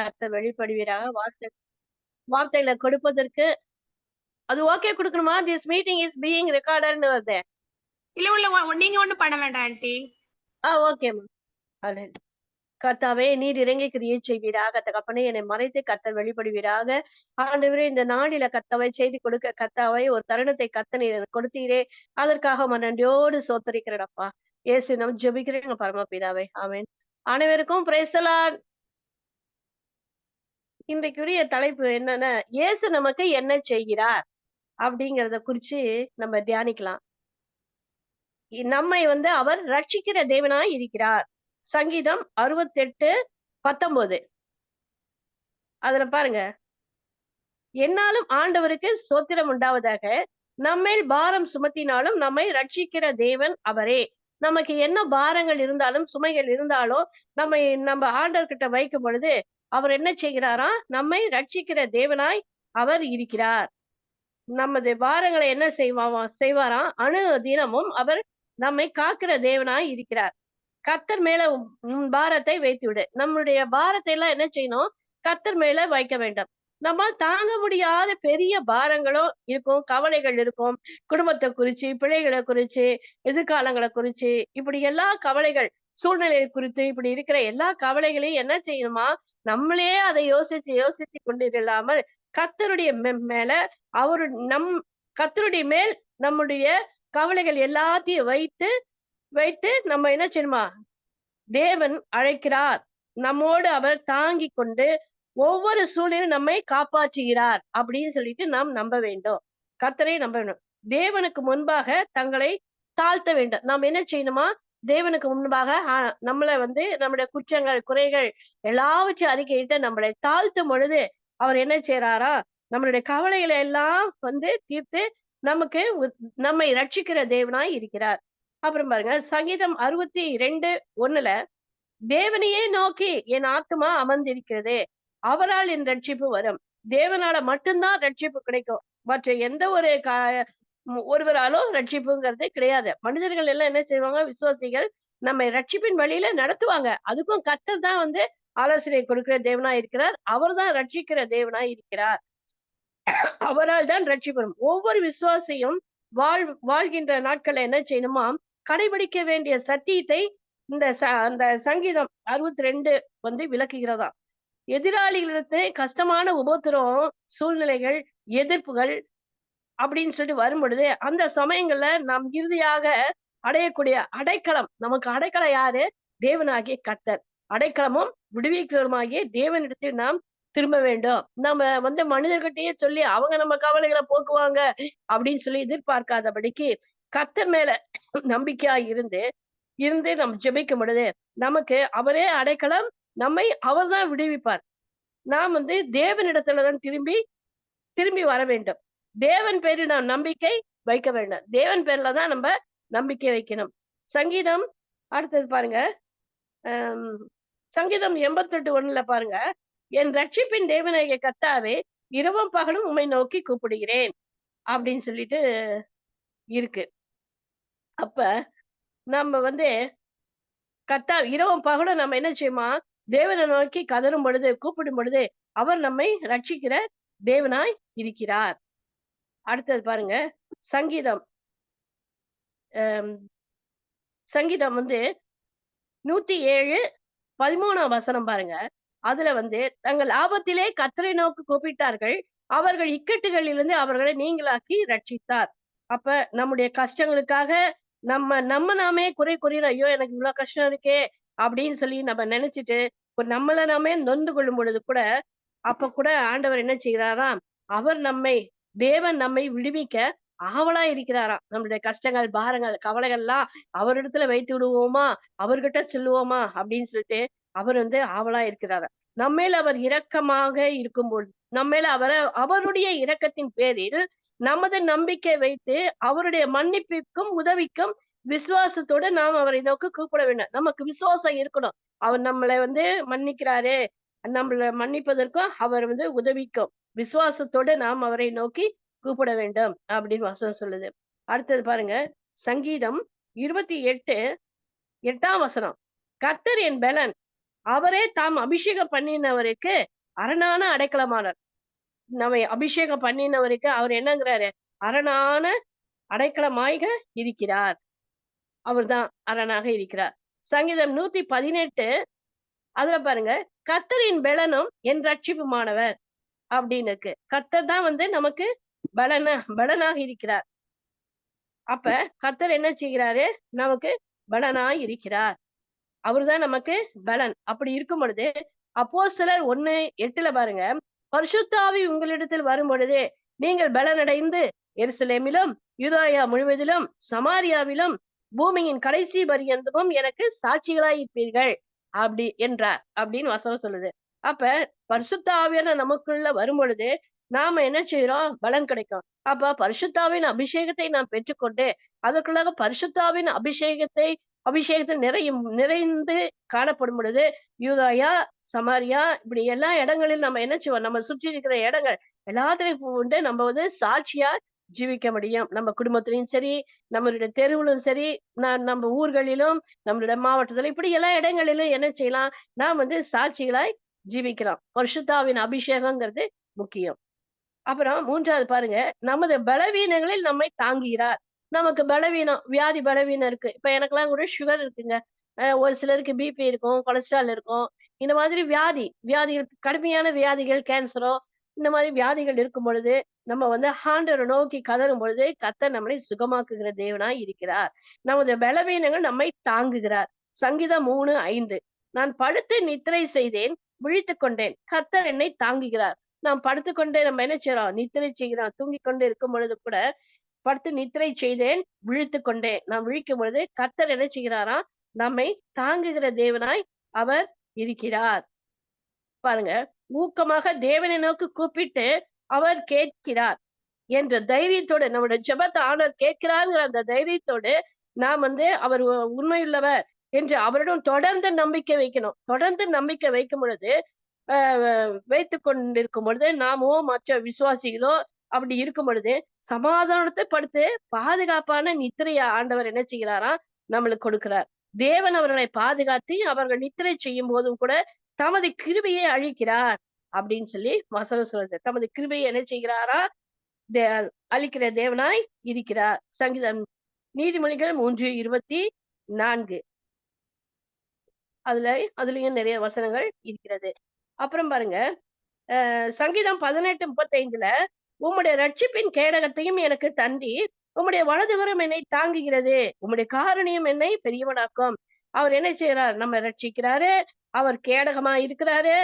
கர்த்தர் வெளிப்படுவீராக. வார்த்தை வார்த்தைகளை கொடுப்பதற்கு அது ஓகே கொடுக்கணுமா? திஸ் மீட்டிங் இஸ் பீயிங் ரெக்கார்டர்னு வருது. இல்ல உள்ள நீங்க ஒண்ணும் பண்ண வேண்டாம் ஆண்டி. ஆ ஓகேம்மா அல்ல கர்த்தாவே நீர் இறங்கி கிரியை செய்வீராக. தகப்பனே என்னை மறைத்து கர்த்தர் வெளிப்படுவீராக. ஆண்டவரே இந்த நாளில கர்த்தாவை செய்தி கொடுக்க கர்த்தாவை ஒரு தருணத்தை கர்த்த நீர் கொடுத்தீரே. அதற்காக நன்றியோடு சோத்தரிக்கிறேனப்பா இயேசு நம்ம ஜெபிக்கிறேங்க பரமபிதாவே. ஆமென். அனைவருக்கும் பிரேசலான் இன்றைக்குரிய தலைப்பு என்னன்னா இயேசு நமக்கு என்ன செய்கிறார்? அப்படிங்கறத குறிச்சு நம்ம தியானிக்கலாம். நம்மை வந்து அவர் ரட்சிக்கிற தேவனாய் இருக்கிறார். சங்கீதம் அறுபத்தெட்டு பத்தொன்பது அதுல பாருங்க. என்னாலும் ஆண்டவருக்கு சோத்திரம் உண்டாவதாக நம்மேல் பாரம் சுமத்தினாலும் நம்மை ரட்சிக்கிற தேவன் அவரே. நமக்கு என்ன பாரங்கள் இருந்தாலும் சுமைகள் இருந்தாலும் நம்மை நம்ம ஆண்டவர்கிட்ட வைக்கும் பொழுது அவர் என்ன செய்கிறாரா? நம்மை ரட்சிக்கிற தேவனாய் அவர் இருக்கிறார். நமது பாரங்களை என்ன செய்வா செய்வாராம் அணு தினமும் அவர் நம்மை காக்கிற தேவனாய் இருக்கிறார். கத்தர் மேல உன் பாரத்தை வைத்து விடு நம்முடைய பாரத்தை எல்லாம் என்ன செய்யணும்? கத்தர் மேல வைக்க வேண்டும். நம்ம தாங்க முடியாத பெரிய பாரங்களும் இருக்கும் கவலைகள் இருக்கும். குடும்பத்தை குறிச்சு பிள்ளைகளை குறிச்சு எதிர்காலங்களை குறிச்சு இப்படி எல்லா கவலைகள் சூழ்நிலை குறித்து இப்படி இருக்கிற எல்லா கவலைகளையும் என்ன செய்யணுமா? நம்மளே அதை யோசிச்சு யோசிச்சு கொண்டிருக்காமல் கத்தருடைய மேல அவரு நம் கத்தருடைய மேல் நம்முடைய கவலைகள் எல்லாத்தையும் வைத்து வைத்து நம்ம என்ன செய்யணுமா? தேவன் அழைக்கிறார். நம்மோடு அவர் தாங்கி கொண்டு ஒவ்வொரு சூழ்நிலையும் நம்மை காப்பாற்றுகிறார் அப்படின்னு சொல்லிட்டு நாம் நம்ப வேண்டும். கத்தரை நம்ப வேண்டும். தேவனுக்கு முன்பாக தங்களை தாழ்த்த வேண்டும். நாம் என்ன செய்யணுமா? தேவனுக்கு முன்பாக ஆஹ், நம்மளை வந்து நம்முடைய குற்றங்கள் குறைகள் எல்லாவற்றையும் அறிக்கையிட்டு நம்மளை தாழ்த்தும் பொழுது அவர் என்ன செய்யறாரா நம்மளுடைய கவலைகளை எல்லாம் வந்து தீர்த்து நமக்கு நம்மை ரட்சிக்கிற தேவனாய் இருக்கிறார். அப்புறம் பாருங்க சங்கீதம் அறுபத்தி ரெண்டு ஒண்ணுல தேவனையே நோக்கி என் ஆத்துமா அமர்ந்திருக்கிறது அவரால் என் ரட்சிப்பு வரும். தேவனால மட்டும்தான் ரட்சிப்பு கிடைக்கும். மற்ற எந்த ஒரு ஒருவராலும் ரட்சிப்புங்கிறது கிடையாது. மனிதர்கள் எல்லாம் என்ன செய்வாங்க? விசுவாசிகள் நம்ம ரட்சிப்பின் வழியில நடத்துவாங்க. அதுக்கும் கத்தர் தான் வந்து ஆலோசனை கொடுக்கிற தேவனா இருக்கிறார். அவர்தான் ரட்சிக்கிற தேவனா இருக்கிறார். அவரால் தான் ரட்சிப்படும் ஒவ்வொரு விசுவாசியும் வாழ் வாழ்கின்ற நாட்கள்ல என்ன செய்யணுமா? கடைபிடிக்க வேண்டிய சத்தியத்தை இந்த ச அந்த சங்கீதம் அறுபத்தி ரெண்டு வந்து விளக்குகிறதா எதிராளிகளிடத்து கஷ்டமான உபத்திரம் சூழ்நிலைகள் எதிர்ப்புகள் அப்படின்னு சொல்லிட்டு வரும்பொழுது அந்த சமயங்கள்ல நாம் இறுதியாக அடையக்கூடிய அடைக்கலம் நமக்கு அடைக்கலம் யாரு? தேவனாகிய கத்தர் அடைக்கலமும் விடுவிக்கிறவருமாகிய தேவனிடத்தில் நாம் திரும்ப வேண்டும். நம்ம வந்து மனிதர்கிட்டயே சொல்லி அவங்க நம்ம கவலைகளை போக்குவாங்க அப்படின்னு சொல்லி எதிர்பார்க்காதபடிக்கு கத்தர் மேல நம்பிக்கையா இருந்து இருந்து நம்ம ஜெபிக்கும் பொழுது நமக்கு அவரே அடைக்கலம் நம்மை அவர்தான் விடுவிப்பார். நாம் வந்து தேவனிடத்துலதான் திரும்பி திரும்பி வர வேண்டும். தேவன் பேரில் நாம் நம்பிக்கை வைக்க வேண்டும். தேவன் பேர்ல தான் நம்ம நம்பிக்கை வைக்கணும். சங்கீதம் அடுத்தது பாருங்க. சங்கீதம் எண்பத்தெட்டு ஒண்ணுல பாருங்க. என் ரட்சிப்பின் தேவநாயக கத்தாவே இரவும் பகலும் உம்மை நோக்கி கூப்பிடுகிறேன். அப்படின்னு சொல்லிட்டு இருக்கு. அப்ப நம்ம வந்து கத்தா இரவும் பகலும் நம்ம என்ன செய்யுமா? தேவனை நோக்கி கதறும் பொழுது கூப்பிடும் பொழுது அவர் நம்மை ரட்சிக்கிற தேவனாய் இருக்கிறார். அடுத்தது பாருங்க சங்கீதம். சங்கீதம் வந்து நூத்தி ஏழு பதிமூணாம் வசனம் பாருங்க. அதுல வந்து தங்கள் ஆபத்திலே கத்தரை நோக்கு கூப்பிட்டார்கள். அவர்கள் இக்கட்டுகளிலிருந்து அவர்களை நீங்களாக்கி ரட்சித்தார் அப்ப நம்முடைய கஷ்டங்களுக்காக நம்ம நம்ம நாமே குறை குறியிற ஐயோ எனக்கு இவ்வளவு கஷ்டம் இருக்கே அப்படின்னு சொல்லி நம்ம நினைச்சிட்டு நம்மள நாமே நொந்து கொள்ளும் பொழுது கூட அப்ப கூட ஆண்டவர் என்ன செய்கிறாராம் அவர் நம்மை தேவன் நம்மை விடுவிக்க ஆவலா இருக்கிறாராம். நம்மளுடைய கஷ்டங்கள் பாரங்கள் கவலைகள்லாம் அவரிடத்துல வைத்து விடுவோமா? அவர்கிட்ட சொல்லுவோமா? அப்படின்னு சொல்லிட்டு அவர் வந்து ஆவலா இருக்கிறாரா. நம்மேல அவர் இரக்கமாக இருக்கும்போது நம்மேல அவரை அவருடைய இரக்கத்தின் பேரில் நமது நம்பிக்கை வைத்து அவருடைய மன்னிப்பிற்கும் உதவிக்கும் விசுவாசத்தோட நாம் அவரை நோக்கி கூப்பிட வேண்டும். நமக்கு விசுவாசம் இருக்கணும். அவர் நம்மளை வந்து மன்னிக்கிறாரே. நம்மளை மன்னிப்பதற்கும் அவர் வந்து உதவிக்கும். விசுவாசத்தோட நாம் அவரை நோக்கி கூப்பிட வேண்டும் அப்படின்னு வசனம் சொல்லுது. அடுத்தது பாருங்க சங்கீதம் இருபத்தி எட்டு எட்டாம் வசனம். கர்த்தர் என் பலன் அவரே தாம் அபிஷேகம் பண்ணினவருக்கு அரணான அடைக்கலமானார். நம்மை அபிஷேகம் பண்ணினவருக்கு அவர் என்னங்கிறாரு? அரணான அடைக்கலமாய்க இருக்கிறார். அவர்தான் அரணாக இருக்கிறார். சங்கீதம் நூத்தி பதினெட்டு அதுல பாருங்க கத்தரின் பெலனும் என் ரட்சிப்புமானவர். அப்படின்னு இருக்கு கத்தர் தான் வந்து நமக்கு பலன பலனாக இருக்கிறார். அப்ப கத்தர் என்ன செய்கிறாரு? நமக்கு பலனாய் இருக்கிறார். அவர்தான் நமக்கு பலன். அப்படி இருக்கும் பொழுது அப்போ சிலர் ஒண்ணு எட்டுல பாருங்க. பரிசுத்தாவி உங்களிடத்தில் வரும் பொழுது நீங்கள் பலனடைந்து எருசலேமிலும் யுதாயா முழுவதிலும் சமாரியாவிலும் பூமியின் கடைசி பரியந்தமும் எனக்கு சாட்சிகளாயிருப்பீர்கள். அப்படி என்றார். அப்படின்னு வசனம் சொல்லுது. அப்ப பரிசுத்தாவியான நமக்குள்ள வரும் பொழுது நாம என்ன செய்யறோம் பலன் கிடைக்கும். அப்ப பரிசுத்தாவின் அபிஷேகத்தை நாம் பெற்றுக்கொண்டு அதற்குள்ளாக பரிசுத்தாவின் அபிஷேகத்தை அபிஷேகத்தை நிறையும் நிறைந்து காணப்படும் பொழுது யூதாயா சமாரியா இப்படி எல்லா இடங்களிலும் நம்ம என்ன செய்வோம்? நம்ம சுற்றி இருக்கிற இடங்கள் எல்லாத்திலையும் உண்டு நம்ம வந்து சாட்சியா ஜீவிக்க முடியும். நம்ம குடும்பத்திலையும் சரி நம்மளுடைய தெருவிலும் சரி நான் நம்ம ஊர்களிலும் நம்மளுடைய மாவட்டத்துல இப்படி எல்லா இடங்களிலும் என்ன செய்யலாம்? நாம் வந்து சாட்சிகளாய் ஜீவிக்கலாம். பரிசுத்தாவின் அபிஷேகங்கிறது முக்கியம். அப்புறம் மூன்றாவது பாருங்க நமது பலவீனங்களில் நம்மை தாங்குகிறார். நமக்கு பலவீனம் வியாதி பலவீனம் இருக்கு. இப்ப எனக்கெல்லாம் கூட சுகர் இருக்குங்க. அஹ் ஒரு சிலருக்கு பிபி இருக்கும் கொலஸ்ட்ரால் இருக்கும். இந்த மாதிரி வியாதி வியாதிகள் கடுமையான வியாதிகள் கேன்சரோ இந்த மாதிரி வியாதிகள் இருக்கும் பொழுது நம்ம வந்து ஆண்டவரை நோக்கி கதரும் பொழுது கத்த நம்மளை சுகமாக்குகிற தேவனாய் இருக்கிறார். நமது பலவீனங்கள் நம்மை தாங்குகிறார். சங்கீதம் மூணு ஐந்து நான் படுத்து நித்திரை செய்தேன் விழித்துக் கொண்டேன். கத்தர் என்னை தாங்குகிறார். நாம் படுத்துக்கொண்டே நம்ம என்ன செய்யறோம்? நித்திரை செய்கிறோம். தூங்கிக் கொண்டு இருக்கும் பொழுது கூட படுத்து நித்திரை செய்தேன் விழித்துக் கொண்டேன். நாம் விழிக்கும் பொழுது கத்தர் என்ன செய்கிறாராம் நம்மை தாங்குகிற தேவனாய் அவர் இருக்கிறார். பாருங்க ஊக்கமாக தேவனை நோக்கி கூப்பிட்டு அவர் கேட்கிறார் என்ற தைரியத்தோடு நம்முடைய ஜபத்தை ஆனர் கேட்கிறாருங்கிற அந்த தைரியத்தோடு நாம் வந்து அவர் உ- உண்மையுள்ளவர் என்று அவரிடம் தொடர்ந்து நம்பிக்கை வைக்கணும். தொடர்ந்து நம்பிக்கை வைக்கும் பொழுது வைத்து கொண்டிருக்கும் பொழுது நாமோ மற்ற விசுவாசிகளோ அப்படி இருக்கும் பொழுது சமாதானத்தை படுத்து பாதுகாப்பான நித்திரைய ஆண்டவர் என்ன செய்கிறாராம் நம்மளுக்கு கொடுக்கிறார். தேவன் அவர்களை பாதுகாத்து அவர்கள் நித்திரை செய்யும் போதும் கூட தமது கிருபையை அழிக்கிறார் அப்படின்னு சொல்லி வசனம் சொல்றது தமது கிருபையை என்ன செய்கிறாரா? தே அழிக்கிற தேவனாய் இருக்கிறார். சங்கீதம் நீதிமொழிகள் மூன்று இருபத்தி நான்கு. அதுல அதுலயும் நிறைய வசனங்கள் இருக்கிறது. அப்புறம் பாருங்க அஹ் சங்கீதம் பதினெட்டு முப்பத்தைந்துல உம்முடைய ரட்சிப்பின் கேடகத்தையும் எனக்கு தந்தி உம்முடைய வலதுகரம் என்னை தாங்குகிறது. உம்முடைய காரணியம் என்னை பெரியவனாக்கும். அவர் என்ன செய்யறார் நம்ம ரட்சிக்கிறாரு அவர் கேடகமா இருக்கிறாரு.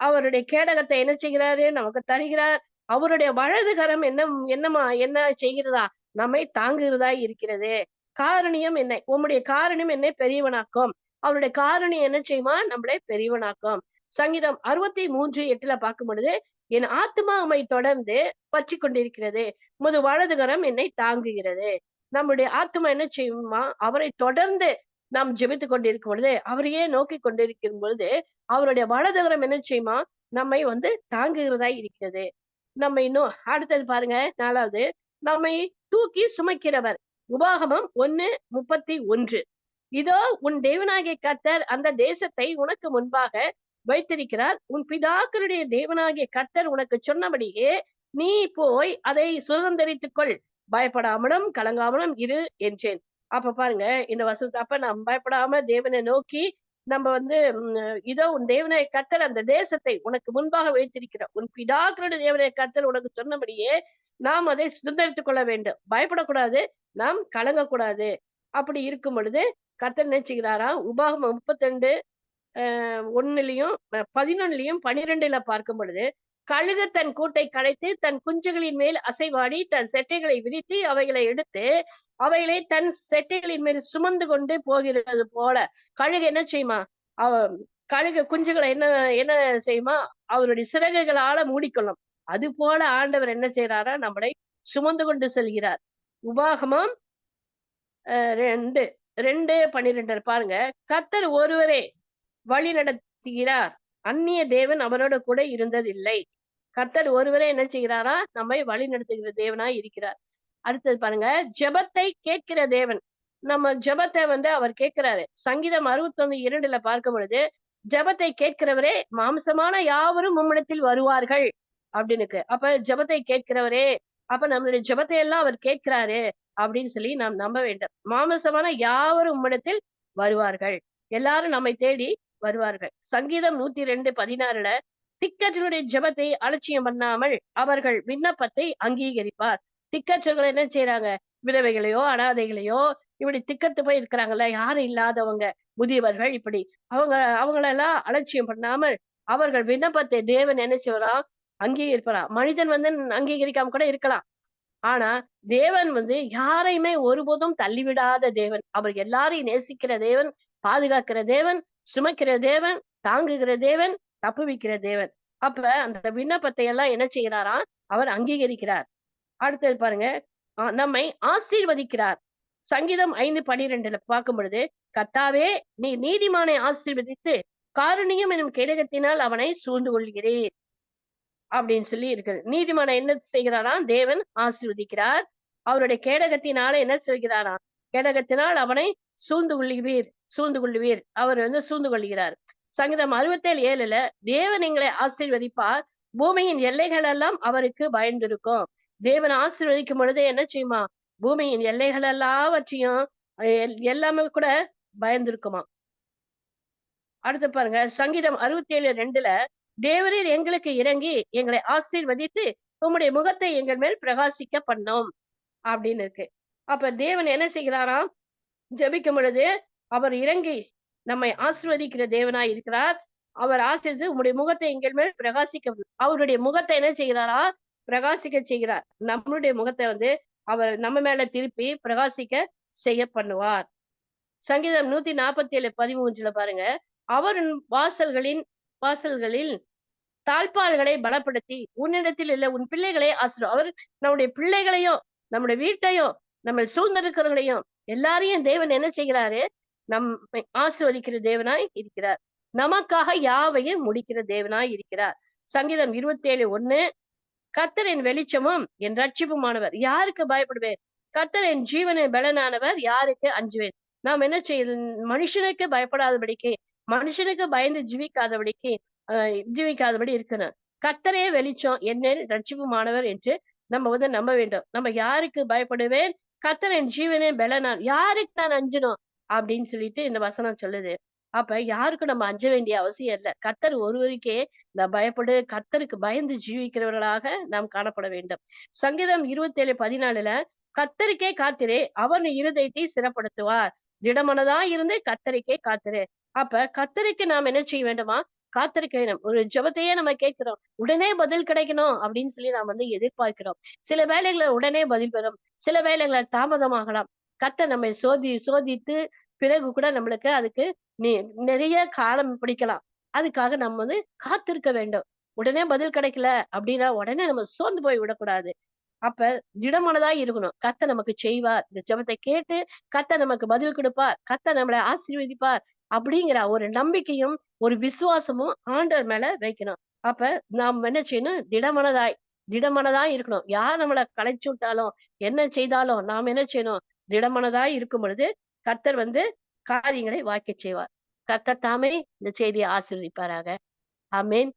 அவருடைய கேடகத்தை என்ன செய்கிறாரு? நமக்கு தருகிறார். அவருடைய வலதுகரம் என்ன என்னமா என்ன செய்கிறதா? நம்மை தாங்குகிறதா இருக்கிறது. காரணியம் என்னை உம்முடைய காரணியம் என்னை பெரியவனாக்கும். அவருடைய காரணியம் என்ன செய்யுமா? நம்மளை பெரியவனாக்கும். சங்கீதம் அறுபத்தி மூன்று எட்டுல பார்க்கும் பொழுது என் ஆத்மா உம்மை தொடர்ந்து பற்றி கொண்டிருக்கிறது. முது வலதுகரம் என்னை தாங்குகிறது. நம்முடைய ஆத்மா என்ன செய்யுமா? அவரை தொடர்ந்து நாம் ஜெபித்து கொண்டிருக்கும் பொழுது அவரையே நோக்கி கொண்டிருக்கும் பொழுது அவருடைய வலதுகரம் என்ன செய்யுமா? நம்மை வந்து தாங்குகிறதா இருக்கிறது. நம்ம இன்னும் அடுத்தது பாருங்க நாலாவது. நம்மை தூக்கி சுமைக்கிறவர். உபாகமம் ஒன்னு முப்பத்தி ஒன்று. இதோ உன் தேவனாகிய கர்த்தர் அந்த தேசத்தை உனக்கு முன்பாக வைத்திருக்கிறார். உன் பிதாக்களுடைய தேவனாகிய கர்த்தர் உனக்கு சொன்னபடியே நீ போய் அதை சுதந்திரித்துக் கொள் பயப்படாமலும் கலங்காமலும் இரு என்றேன். அப்ப பாருங்க இந்த வசனத்தை அப்ப நாம் பயப்படாம தேவனை நோக்கி நம்ம வந்து உம், இதோ உன் தேவனை கத்தர் அந்த தேசத்தை உனக்கு முன்பாக வைத்திருக்கிறார். உன் பிதாக்களுடைய தேவனை கத்தர் உனக்கு சொன்னபடியே நாம் அதை சுதந்திரித்துக் கொள்ள வேண்டும். பயப்படக்கூடாது நாம் கலங்கக்கூடாது. அப்படி இருக்கும் பொழுது கத்த நினைச்சுக்கிறாரா? உபாகம் முப்பத்தி ரெண்டு ஒன்னுலயும் ஒண்ணுலயும் பதினொன்னுலயும் பனிரெண்டுல பார்க்கும் பொழுது கழுகு தன் கூட்டை கலைத்து தன் குஞ்சுகளின் மேல் அசைவாடி தன் செட்டைகளை விரித்து அவைகளை எடுத்து அவைகளை தன் செட்டைகளின் மேல் சுமந்து கொண்டு போகிறது போல. கழுகு என்ன செய்யுமா? அவ கழுகு குஞ்சுகளை என்ன என்ன செய்யுமா? அவருடைய சிறகுகளால மூடிக்கொள்ளும். அது போல ஆண்டவர் என்ன செய்யறாரா நம்மளை சுமந்து கொண்டு செல்கிறார். உபாகமம் அஹ் ரெண்டு. ரெண்டு பன்னிரெண்டு பாருங்க கத்தர் ஒருவரே வழி நடத்துகிறார். அந்நிய தேவன் அவரோட கூட இருந்ததில்லை. கத்தர் ஒருவரே என்ன செய்கிறாரா? நம்மை வழி நடத்துகிற தேவனா இருக்கிறார். அடுத்தது பாருங்க ஜெபத்தை கேட்கிற தேவன். நம்ம ஜெபத்தை வந்து அவர் கேட்கிறாரு. சங்கீதம் அறுபத்தொன்னு இரண்டுல பார்க்கும் பொழுது ஜெபத்தை கேட்கிறவரே மாம்சமான யாவரும் மும்மிடத்தில் வருவார்கள். அப்படின்னு அப்ப ஜெபத்தை கேட்கிறவரே அப்ப நம்மளுடைய ஜெபத்தை எல்லாம் அவர் கேட்கிறாரு. அப்படின்னு சொல்லி நாம் நம்ப வேண்டும் மாமசமான யாவரும் உம்மிடத்தில் வருவார்கள். எல்லாரும் நம்மை தேடி வருவார்கள். சங்கீதம் நூத்தி ரெண்டு பதினாறுல திக்கற்றனுடைய ஜெபத்தை அலட்சியம் பண்ணாமல் அவர்கள் விண்ணப்பத்தை அங்கீகரிப்பார். திக்கற்றர்கள் என்ன செய்யறாங்க விதவைகளையோ அனாதைகளையோ இப்படி திக்கத்து போய் இருக்கிறாங்கல்ல யாரும் இல்லாதவங்க முதியவர்கள் இப்படி. அவங்க அவங்களெல்லாம் அலட்சியம் பண்ணாமல் அவர்கள் விண்ணப்பத்தை தேவன் என்ன செய்வாரா? அங்கீகரிப்பாரா? மனிதன் வந்து அங்கீகரிக்காம கூட இருக்கலாம். ஆனா தேவன் வந்து யாரையுமே ஒருபோதும் தள்ளிவிடாத தேவன். அவர் எல்லாரையும் நேசிக்கிற தேவன் பாதுகாக்கிற தேவன் சுமக்கிற தேவன் தாங்குகிற தேவன் தப்புவிக்கிற தேவன். அப்ப அந்த விண்ணப்பத்தை எல்லாம் என்ன செய்கிறாரா? அவர் அங்கீகரிக்கிறார். அடுத்தது பாருங்க நம்மை ஆசீர்வதிக்கிறார். சங்கீதம் ஐந்து பனிரெண்டுல பார்க்கும் பொழுது கத்தாவே நீ நீதிமானை ஆசீர்வதித்து காரணியம் எனும் கேடகத்தினால் அவனை சூழ்ந்து கொள்கிறேன் அப்படின்னு சொல்லி இருக்குது நீதிமானை என்ன செய்கிறாராம்? தேவன் ஆசிர்வதிக்கிறார். அவருடைய கேடகத்தினால என்ன செய்கிறாராம் கேடகத்தினால் அவனை சூழ்ந்து கொள்ளுவீர் சூழ்ந்து கொள்ளுவீர். அவர் வந்து சூழ்ந்து கொள்கிறார். சங்கீதம் அறுபத்தேழு ஏழுல தேவன் எங்களை ஆசீர்வதிப்பார். பூமியின் எல்லைகள் எல்லாம் அவருக்கு பயந்திருக்கும். தேவன் ஆசீர்வதிக்கும் பொழுது என்ன செய்யுமா? பூமியின் எல்லைகள் எல்லாவற்றையும் எல்- எல்லாமே கூட பயந்திருக்குமா? அடுத்து பாருங்க சங்கீதம் அறுபத்தி ஏழு ரெண்டுல தேவரீர் எங்களுக்கு இறங்கி எங்களை ஆசீர்வதித்து உம்முடைய முகத்தை எங்கள் மேல் பிரகாசிக்க பண்ணோம் அப்படின்னு இருக்கு. அப்ப தேவன் என்ன செய்கிறாராம்? ஜபிக்கும் பொழுது அவர் இறங்கி நம்மை ஆசிர்வதிக்கிற தேவனாய் இருக்கிறார். அவர் ஆசிரித்து உம்முடைய முகத்தை எங்கள் மேல் பிரகாசிக்க அவருடைய முகத்தை என்ன செய்கிறாரா? பிரகாசிக்க செய்கிறார். நம்மளுடைய முகத்தை வந்து அவர் நம்ம மேல திருப்பி பிரகாசிக்க செய்ய பண்ணுவார். சங்கீதம் நூத்தி நாற்பத்தி ஏழு பதிமூன்றுல பாருங்க. அவரின் வாசல்களின் வாசல்களில் தாழ்பால்களை பலப்படுத்தி உன்னிடத்தில் உள்ள உன் பிள்ளைகளை ஆசிரும். அவர் நம்முடைய பிள்ளைகளையும் நம்முடைய வீட்டையும் நம்ம சூழ்ந்திருக்கிறவர்களையும் எல்லாரையும் தேவன் என்ன செய்கிறாரு? நம்மை ஆசிர்வதிக்கிற தேவனாய் இருக்கிறார். நமக்காக யாவையும் முடிக்கிற தேவனாய் இருக்கிறார். சங்கீதம் இருபத்தி ஏழு ஒண்ணு கர்த்தரின் வெளிச்சமும் என் ரட்சிப்புமானவர் யாருக்கு பயப்படுவேன்? கத்தர் என் ஜீவனின் பலனானவர் யாருக்கு அஞ்சுவேன்? நாம் என்ன செய்ய மனுஷனுக்கு பயப்படாதபடிக்கு மனுஷனுக்கு பயந்து ஜீவிக்காதபடிக்கு ஆஹ் ஜீவிக்காதபடி இருக்கணும். கத்தரையே வெளிச்சம் என்னில் ரட்சிப்புமானவர் என்று நம்ம வந்து நம்ப வேண்டும். நம்ம யாருக்கு பயப்படுவேன்? கர்த்தர் என் ஜீவனே பலனான் யாருக்கு நான் அஞ்சணும் அப்படின்னு சொல்லிட்டு இந்த வசனம் சொல்லுது. அப்ப யாருக்கும் நம்ம அஞ்ச வேண்டிய அவசியம் இல்லை. கத்தர் ஒருவருக்கே இந்த பயப்படு கத்தருக்கு பயந்து ஜீவிக்கிறவர்களாக நாம் காணப்பட வேண்டும். சங்கீதம் இருபத்தி ஏழு பதினாலுல கத்தருக்கே காத்திரே அவர் இருதயத்தை சிறப்படுத்துவார் திடமனதா இருந்து கத்தரிக்கே காத்திரு. அப்ப கத்தரிக்கு நாம் என்ன செய்ய வேண்டுமா? காத்திருக்க வேணும் ஒரு ஜெபத்தையே நம்ம கேட்கிறோம். உடனே பதில் கிடைக்கணும் அப்படின்னு சொல்லி நாம் வந்து எதிர்பார்க்கிறோம். சில வேலைகளை உடனே பதில் பெறும். சில வேலைகளை தாமதமாகலாம். கத்த நம்மை சோதி சோதித்து பிறகு கூட நம்மளுக்கு அதுக்கு நீ நிறைய காலம் பிடிக்கலாம். அதுக்காக நம்ம வந்து காத்திருக்க வேண்டும். உடனே பதில் கிடைக்கல அப்படின்னா உடனே நம்ம சோர்ந்து போய் விடக்கூடாது. அப்ப திடமானதா இருக்கணும். கத்த நமக்கு செய்வார். இந்த ஜெபத்தை கேட்டு கத்த நமக்கு பதில் கொடுப்பார். கத்த நம்மளை ஆசீர்வதிப்பார். அப்படிங்கிற ஒரு நம்பிக்கையும் ஒரு விசுவாசமும் ஆண்டவர் மேல வைக்கணும். அப்ப நாம் என்ன செய்யணும்? திடமனதாய் திடமனதாய் இருக்கணும். யார் நம்மளை களைச்சு விட்டாலும் என்ன செய்தாலும் நாம் என்ன செய்யணும்? திடமனதாய் இருக்கும் பொழுது கர்த்தர் வந்து காரியங்களை வாய்க்க செய்வார். கர்த்தர் தாமே இந்த செய்தியை ஆசீர்வதிப்பாராக. ஆமென்.